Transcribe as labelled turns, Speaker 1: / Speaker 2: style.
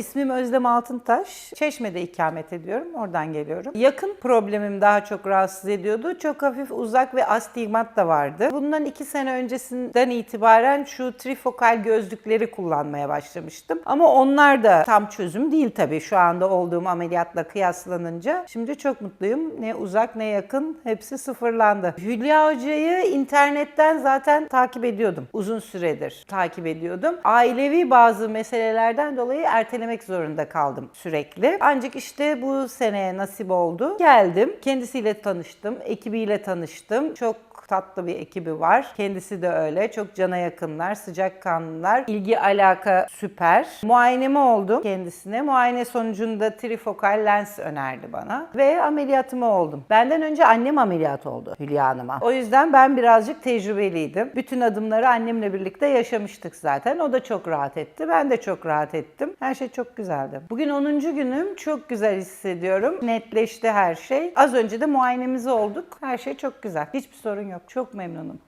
Speaker 1: İsmim Özlem Altıntaş. Çeşme'de ikamet ediyorum. Oradan geliyorum. Yakın problemim daha çok rahatsız ediyordu. Çok hafif uzak ve astigmat da vardı. Bundan iki sene öncesinden itibaren şu trifokal gözlükleri kullanmaya başlamıştım. Ama onlar da tam çözüm değil tabii şu anda olduğum ameliyatla kıyaslanınca. Şimdi çok mutluyum. Ne uzak ne yakın hepsi sıfırlandı. Hülya Hoca'yı internetten zaten takip ediyordum. Uzun süredir takip ediyordum. Ailevi bazı meselelerden dolayı ertelemek zorunda kaldım sürekli. Ancak işte bu seneye nasip oldu. Geldim. Kendisiyle tanıştım. Ekibiyle tanıştım. Çok tatlı bir ekibi var. Kendisi de öyle. Çok cana yakınlar, sıcakkanlılar. İlgi alaka süper. Muayenemi oldum kendisine. Muayene sonucunda trifokal lens önerdi bana. Ve ameliyatımı oldum. Benden önce annem ameliyat oldu Hülya Hanım'a. O yüzden ben birazcık tecrübeliydim. Bütün adımları annemle birlikte yaşamıştık zaten. O da çok rahat etti. Ben de çok rahat ettim. Her şey çok güzeldi. Bugün 10. günüm. Çok güzel hissediyorum. Netleşti her şey. Az önce de muayenemizi olduk. Her şey çok güzel. Hiçbir sorun yok. Çok memnunum.